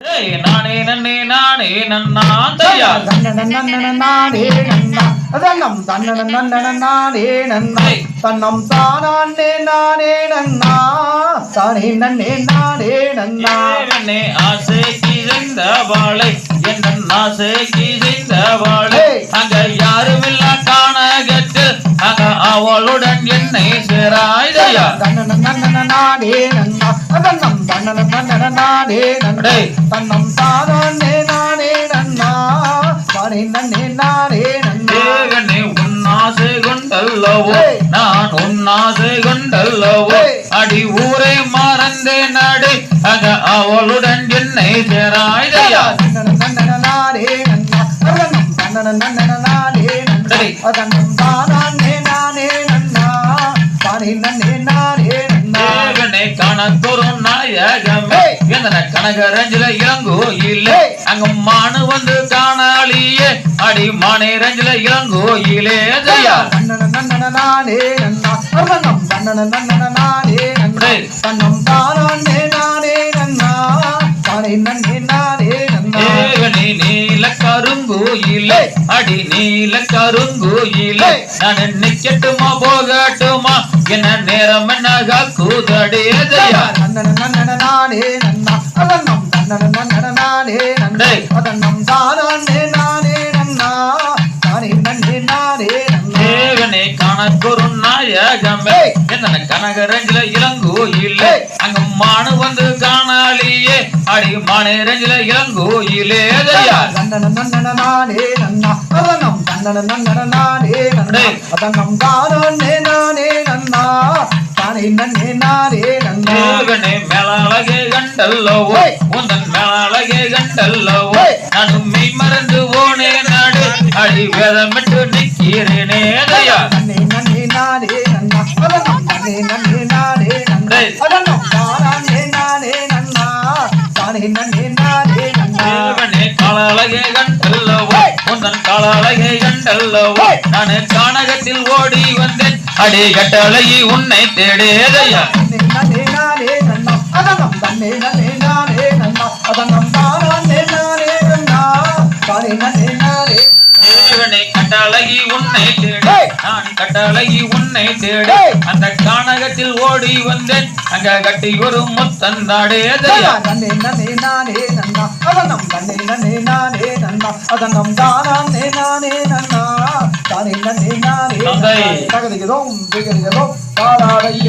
நானே நன்னே நானே நன்னா தையா நன்னா தன்னம் தன்னன நன்னன நானே நன்னா தன்னம் தானே நானே நன்னா தானே நன்னே நானே நன்னா தேவனே ஆசைக்கு செய்த வாழை என் ஆசைக்கு செய்த வாழை அங்க யாருமில்ல காணகத்தில் அங்க அவளுடன் என்னை சேராய் தன்னன நன்னன நானே நன்னா தன்னம் தன்னன நன்னன நானே நன்னா. தன்னம் தானே நானே நன்னா. தானே நன்னே நானே நன்னா. உன்னாசை கொண்டல்லவோ. நான் உன்னாசை கொண்டல்லவோ. அடி ஊரை மறந்தே நாடு அக அவளுடன் என்னை சேராய் தன்னன நன்னன நானே நன்னா. தன்னன நன்னன நானே நன்னா. தன்னம் தானே நானே நன்னா. நானே நன்னா தேவனே கணக்கொரு நாயகமே. ஏய். எந்தன கனகரஞ்சில இளங்கோயிலே ஏய். அங்க மானு வந்து காணாளியே. அடி மானே ரஞ்சில இளங்கோயிலே தையா தன்னன நன்னன நானே நன்னா தன்னன நன்னன நானே நன்னா. தன்னம் தானே அடி நீல கருங்கோயிலே. நான் நிக்கட்டுமா போகட்டுமா? என்ன நேரம் என்ன கூதடே நானே நன்னா. நாயகமே. ஏய். என்ன கனகரஞ்சில இளங்கோயிலே ஏய். அங்க மானு வந்து காணாளியே அடி மானே ரஞ்சில இளங்கோயிலே தையா தன்னன நன்னன நானே நன்னா. தன்னம் தன்னன நன்னன நானே நன்னா. தன்னம் தானே நானே நன்னா. தானே நன்னே நானே நன்னா. மேலாளகே கண்டல்லவோ? ஏய். உந்தன் மேலாளகே கண்டல்லவோ? ஏய். நானும் மெய் மறந்து போனே நாடு அடி வேதமிட்டு நிக்கிறேனே தையா தன்னே நன்னே நானே நன்னா தானே நானே நன்னா தானே நன்னே நானே நன்னா காலாலகே கண்டல்லவோ. உந்தன் காலாலகே கண்டல்லவோ. நான் கானகத்தில் ஓடி வந்தேன். அடி கட்டளையை உன்னை தேடேதையா. நானே நன்னா தன்னே நானே நன்னா தன்னம் தானே நானே நன்னா தானே நன்னே நானே தேவனை கட்டழகி உன்னை தேடு. நான் கட்டழகி உன்னை தேடு. அந்த கானகத்தில் ஓடி வந்தேன். அங்க கட்டி ஒரு முத்தந்தாடே தயா நன்னே நன்னே நானே நன்னா அதனம் நன்னே நன்னே நானே நன்னா அதனம் தானே நானே நன்னா தானே நன்னே நானே. தகதிகிறோம் திகதிகிறோம் பாலாடைய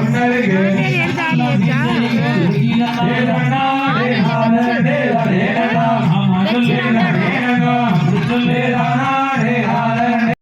ಹೊನ್ನಳಿಗೆ